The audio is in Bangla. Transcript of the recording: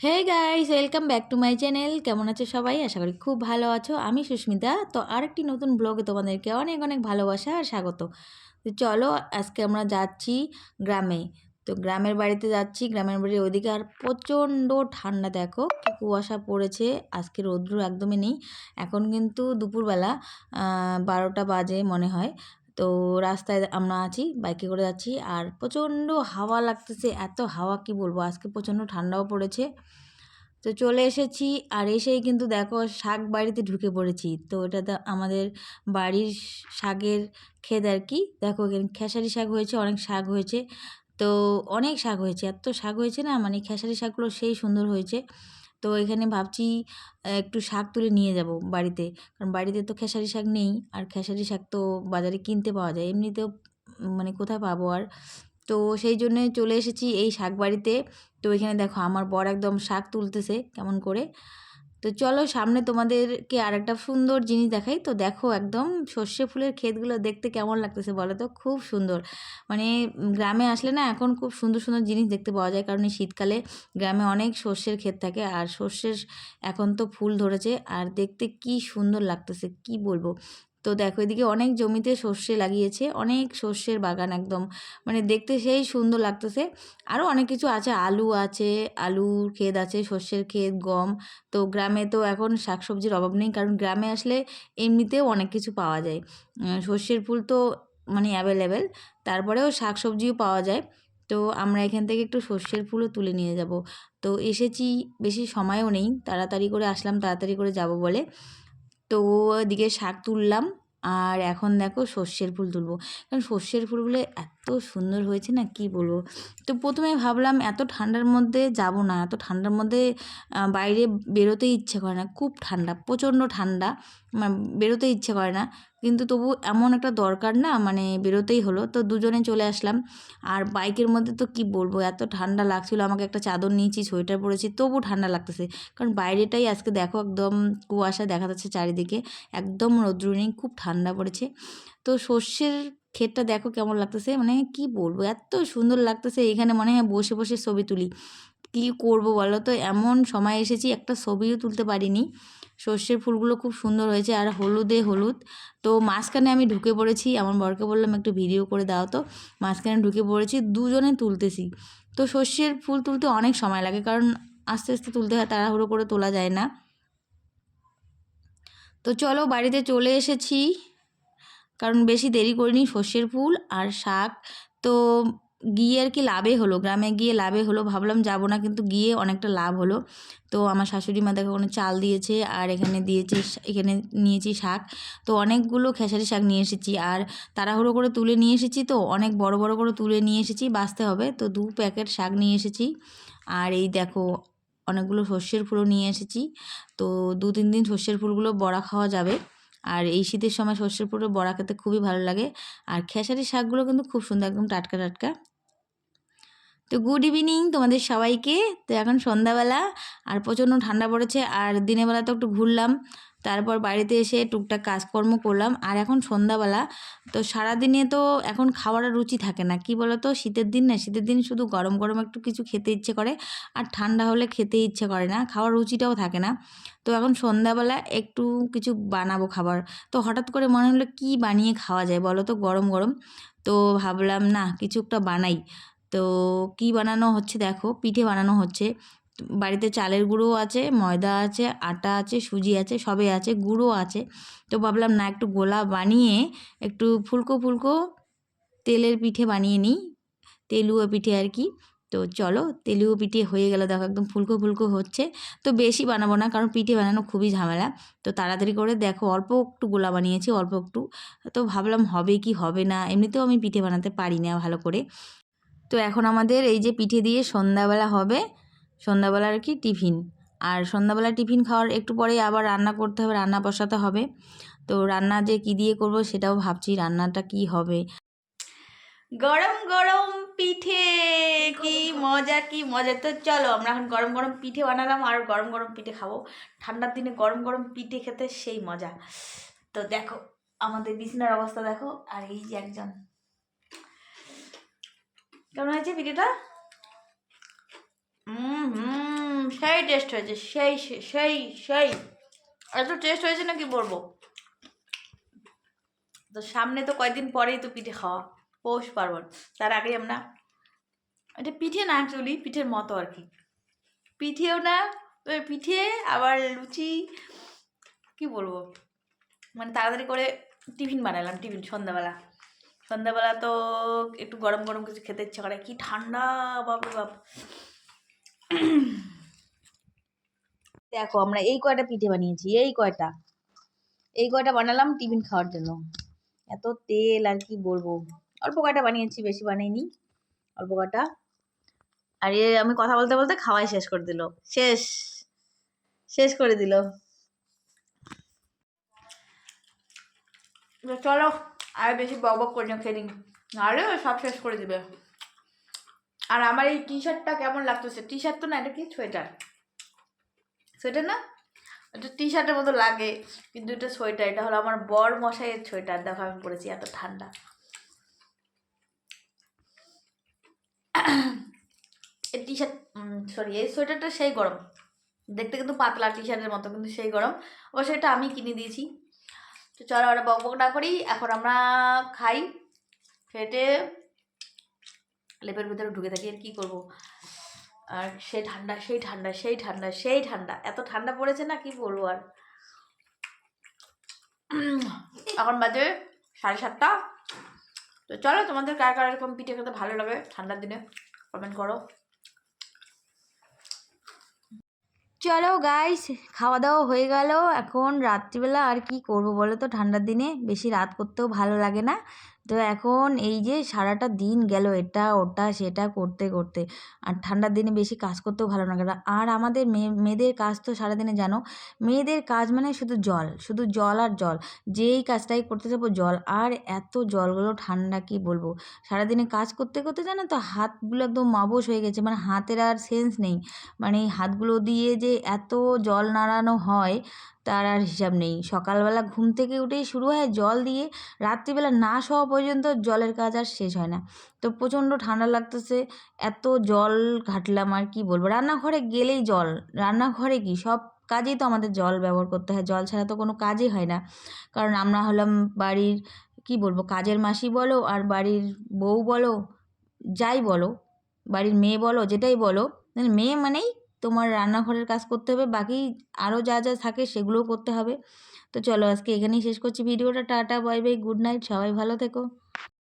Hey guys welcome back to my channel কেমন আছো সবাই? আশা করি খুব ভালো আছো। আমি সুস্মিতা। তো আরেকটি নতুন ব্লগে তোমাদেরকে অনেক অনেক ভালোবাসা আর স্বাগত। তো চলো, আজকে আমরা যাচ্ছি গ্রামে। তো গ্রামের বাড়িতে যাচ্ছি। গ্রামের বাড়ির ওইদিকে আর প্রচণ্ড ঠান্ডা, দেখো। কুয়াশা পড়েছে। আজকে রৌদ্র একদমই নেই। এখন কিন্তু দুপুরবেলা বারোটা বাজে মনে হয়। তো রাস্তায় আমরা আছি বাইকে করে যাচ্ছি। আর প্রচণ্ড হাওয়া লাগতেছে, এত হাওয়া কি বলব? আজকে প্রচণ্ড ঠান্ডাও পড়েছে। তো চলে এসেছি, আর এসেই কিন্তু দেখো শাক বাড়িতে ঢুকে পড়েছি। তো এটা আমাদের বাড়ির শাকের ক্ষেত আর কি। দেখো এখানে খেসারি শাক হয়েছে, অনেক শাক হয়েছে। তো অনেক শাক হয়েছে, এত শাক হয়েছে না? মানে খেসারি শাকগুলো সেই সুন্দর হয়েছে। তো এখানে ভাবছি একটু শাক তুলে নিয়ে যাব বাড়িতে। কারণ বাড়িতে তো খেসারি শাক নেই, আর খেসারি শাক তো বাজারে কিনতে পাওয়া যায়। এমনিতেও মানে কোথায় পাবো আর? তো সেই জন্যে চলে এসেছি এই শাক বাড়িতে। তো এখানে দেখো, আমার বর একদম শাক তুলতেছে, কেমন করে? তো চলো সামনে তোমাদেরকে আর একটা সুন্দর জিনিস দেখাই। তো দেখো একদম সর্ষে ফুলের ক্ষেতগুলো দেখতে কেমন লাগতেছে বলো তো? খুব সুন্দর। মানে গ্রামে আসলে না এখন খুব সুন্দর সুন্দর জিনিস দেখতে পাওয়া যায়। কারণ এই শীতকালে গ্রামে অনেক সর্ষের ক্ষেত থাকে আর সর্ষের এখন তো ফুল ধরেছে। আর দেখতে কি সুন্দর লাগতেছে, কি বলব? তো দেখো এদিকে অনেক জমিতে সর্ষে লাগিয়েছে, অনেক সর্ষের বাগান একদম। মানে দেখতে সেই সুন্দর লাগতেছে। আরও অনেক কিছু আছে, আলু আছে, আলুর ক্ষেত আছে, সর্ষের ক্ষেত, গম। তো গ্রামে তো এখন শাকসবজির অভাব নেই, কারণ গ্রামে আসলে এমনিতেও অনেক কিছু পাওয়া যায়। সর্ষের ফুল তো মানে অ্যাভেলেবেল তারপরেও শাকসবজিও পাওয়া যায়। তো আমরা এখান থেকে একটু সর্ষের ফুলও তুলে নিয়ে যাব। তো এসেছি, বেশি সময়ও নেই, তাড়াতাড়ি করে আসলাম, তাড়াতাড়ি করে যাব বলে। তো ওদিকে শাক তুললাম। আর এখন দেখো সর্ষের ফুল তুলবো। কারণ সর্ষের ফুলগুলো এত সুন্দর হয়েছে না, কি বলব? তো প্রথমে ভাবলাম এত ঠান্ডার মধ্যে যাব না, এত ঠান্ডার মধ্যে বাইরে বেরোতেই ইচ্ছে করে না। খুব ঠান্ডা, প্রচণ্ড ঠান্ডা মানে বেরোতে ইচ্ছে করে না। কিন্তু তবু এমন একটা দরকার না মানে বেরোতেই হলো। তো দুজনে চলে আসলাম। আর বাইকের মধ্যে তো কি বলব, এত ঠান্ডা লাগছিল, আমাকে একটা চাদর নিয়েছি, সোয়েটার পরেছি, তবু ঠান্ডা লাগতেছে। কারণ বাইরেটাই আজকে দেখো একদম কুয়াশা দেখা যাচ্ছে চারিদিকে, একদম রৌদ্র নেই, খুব ঠান্ডা পড়েছে। তো সর্ষের ক্ষেতটা দেখো কেমন লাগতেছে। মানে কি বলব, এত সুন্দর লাগতেছে এখানে মনে হয় বসে বসে ছবি তুলি। কি করব বলো তো? এমন সময় এসেছি, একটা ছবিও তুলতে পারিনি। সর্ষের ফুলগুলো খুব সুন্দর হয়েছে আর হলুদে হলুদ। তো মাঝখানে আমি ঢুকে পড়েছি, আমার বরকে বললাম একটু ভিডিও করে দাও তো। মাঝখানে ঢুকে পড়েছি, দুজনে তুলতেছি। তো সর্ষের ফুল তুলতে অনেক সময় লাগে, কারণ আস্তে আস্তে তুলতে হয়, তাড়াহুড়ো করে তোলা যায় না। তো চলো বাড়িতে চলে এসেছি। কারণ বেশি দেরি করিনি, সর্ষের ফুল আর শাক। তো গিয়ে আর কি লাভে হলো, গ্রামে গিয়ে লাভে হলো, ভাবলাম যাব না কিন্তু গিয়ে অনেকটা লাভ হলো। তো আমার শাশুড়ি মা দেখো ওখানে চাল দিয়েছে আর এখানে দিয়েছে এখানে নিয়েছি শাক। তো অনেকগুলো খেসারি শাক নিয়ে এসেছি আর তাড়াহুড়ো করে তুলে নিয়ে এসেছি তো, অনেক বড় বড় করে তুলে নিয়ে এসেছি, বাঁচতে হবে। তো দু প্যাকেট শাক নিয়ে এসেছি আর এই দেখো অনেকগুলো সর্ষের ফুলও নিয়ে এসেছি। তো দু তিন দিন সর্ষের ফুলগুলো বড়া খাওয়া যাবে। আর এই শীতের সময় সর্ষের পুরো বড়া খেতে খুবই ভালো লাগে। আর খেসারি শাকগুলো কিন্তু খুব সুন্দর, একদম টাটকা টাটকা। তো গুড ইভিনিং তোমাদের সবাইকে। তো এখন সন্ধ্যাবেলা আর প্রচণ্ড ঠান্ডা পড়েছে আর দিনের বেলা তো একটু ঘুরলাম। তারপর বাড়িতে এসে টুকটাক কাজকর্ম করলাম আর এখন সন্ধ্যাবেলা। তো সারাদিনে তো এখন খাবারের রুচি থাকে না। কি বলো তো শীতের দিন না, শীতের দিন শুধু গরম গরম একটু কিছু খেতে ইচ্ছে করে আর ঠান্ডা হলে খেতে ইচ্ছে করে না, খাওয়ার রুচিটাও থাকে না। তো এখন সন্ধ্যাবেলা একটু কিছু বানাবো খাবার। তো হঠাৎ করে মনে হলো কি বানিয়ে খাওয়া যায় বলো তো গরম গরম। তো ভাবলাম না কিছু একটা বানাই। তো কি বানানো হচ্ছে দেখো? পিঠে বানানো হচ্ছে। বাড়িতে চালের গুঁড়ো আছে, ময়দা আছে, আটা আছে, সুজি আছে, সবে আছে, গুঁড়ো আছে। তো ভাবলাম না, একটু গোলা বানিয়ে একটু ফুলকো ফুলকো তেলের পিঠে বানিয়ে নিই। তেলুয়া পিঠে আর কি। তো চলো, তেলুয়া পিঠে হয়ে গেল দেখো, একদম ফুলকো ফুলকো হচ্ছে। তো বেশি বানাবো না, কারণ পিঠে বানানো খুবই ঝামেলা। তো তাড়াতাড়ি করে দেখো, অল্প একটু গোলা বানিয়েছি, অল্প একটু। তো ভাবলাম হবে কি, হবে না, এমনিতেও আমি পিঠে বানাতে পারি না ভালো করে। তো এখন আমাদের এই যে পিঠে দিয়ে সন্ধ্যাবেলা হবে সন্ধ্যাবেলা আর কি টিফিন। আর সন্ধ্যাবেলা টিফিন খাওয়ার একটু পরেই আবার রান্না করতে হবে, রান্না বসাতে হবে। তো রান্না যে কী দিয়ে করব সেটাও ভাবছি, রান্নাটা কি হবে। গরম গরম পিঠে, কি মজা কি মজা। তো চলো, আমরা এখন গরম গরম পিঠে বানালাম আর গরম গরম পিঠে খাব। ঠান্ডার দিনে গরম গরম পিঠে খেতে সেই মজা। তো দেখো, আমাদের বিছানার অবস্থা দেখো, আর এই যে একজন। কেমন হয়েছে পিঠেটা? হুম সেই টেস্ট হয়েছে, সেই, সেই- সেই। এত টেস্ট হয়েছে না কি বলব? তো সামনে তো কয়েকদিন পরেই তো পিঠে খাওয়া, পৌষ পার্বণ। তার আগে আমরা, এটা পিঠে না অ্যাকচুয়ালি পিঠের মতো আর কি। পিঠেও না পিঠে আবার লুচি, কি বলব? মানে তাড়াতাড়ি করে টিফিন বানালাম, টিফিন সন্ধ্যাবেলা। সন্ধ্যাবেলা তো একটু গরম গরম কিছু খেতে ইচ্ছা করে। কি ঠান্ডা বাপরে বাপ। দেখো আমরা এই কয়টা পিঠে বানিয়েছি এই কয়টা? এই কয়টা বানালাম টিফিন খাওয়ার জন্য। এত তেল আর কি বলব। অল্প কয়টা বানিয়েছি বেশি বানাইনি। অল্প কয়টা। আর এ আমি কথা বলতে বলতে খাওয়াই শেষ করে দিল। শেষ। শেষ করে দিল। চলো। আর বেশি বক বক করি না খেয়ে নাহলে ও সব শেষ করে দিবে। আর আমার এই টি শার্টটা কেমন লাগতেছে? টি শার্ট তো না, এটা কি সোয়েটার? সোয়েটার না? এটা টি শার্টের মতো লাগে, কিন্তু এটা সোয়েটার, এটা হলো আমার বর মশাইয়ের সোয়েটার। দেখো, আমি পরেছি এত ঠান্ডা। এই টি শার্ট সরি এই সোয়েটারটা সেই গরম। দেখতে কিন্তু পাতলা টি শার্টের মতো, কিন্তু সেই গরম। অবশ্য এটা আমি কিনে দিয়েছি। তো চলো আমরা বক বক না করি, এখন আমরা খাই খেটে লেপের ভিতরে ঢুকে থাকি, আর কী করব? আর সেই ঠান্ডা সেই ঠান্ডা সেই ঠান্ডা সেই ঠান্ডা, এত ঠান্ডা পড়েছে না, কি বলব আর? এখন বাজে সাড়ে সাতটা। তো চলো, তোমাদের কার কার এরকম পিঠে খেতে ভালো লাগে ঠান্ডার দিনে? কমেন্ট করো। চলো গাইস খাওয়া দাওয়া হয়ে গেল। এখন রাত্রিবেলা আর কি করব বলো তো? ঠান্ডার দিনে বেশি রাত করতেও ভালো লাগে না। তো এখন এই যে সারাটা দিন গেল এটা, ওটা, সেটা করতে করতে। আর ঠান্ডার দিনে বেশি কাজ করতেও ভালো লাগে না। আর আমাদের মেয়ে মেয়েদের কাজ তো সারাদিনে জানো, মেয়েদের কাজ মানে শুধু জল শুধু জল আর জল। যেই কাজটাই করতে যাব জল। আর এত জলগুলো ঠান্ডা কি বলব? সারাদিনে কাজ করতে করতে জানো তো হাতগুলো একদম মাবস হয়ে গেছে। মানে হাতের আর সেন্স নেই। মানে হাতগুলো দিয়ে যে এত জল নাড়ানো হয় তার আর হিসাব নেই। সকালবেলা ঘুম থেকে উঠেই শুরু হয় জল দিয়ে, রাত্রিবেলা না শোয়া পর্যন্ত জলের কাজ আর শেষ হয় না। তো প্রচণ্ড ঠান্ডা লাগতেছে, এত জল ঘাটলাম আর কি বলব? রান্নাঘরে গেলেই জল, রান্নাঘরে কি? সব কাজেই তো আমাদের জল ব্যবহার করতে হয়, জল ছাড়া তো কোনো কাজই হয় না। কারণ আমরা হলাম বাড়ির, কি বলব, কাজের মাসি বলো আর বাড়ির বউ বলো, যাই বলো, বাড়ির মেয়ে বলো, যেটাই বলো মেয়ে মানেই তোমার রান্নাঘরের কাজ করতে হবে, বাকি আরও যা যা থাকে সেগুলোও করতে হবে। তো চলো আজকে এখানেই শেষ করছি ভিডিওটা, tata bye bye good night সবাই ভালো থেকো।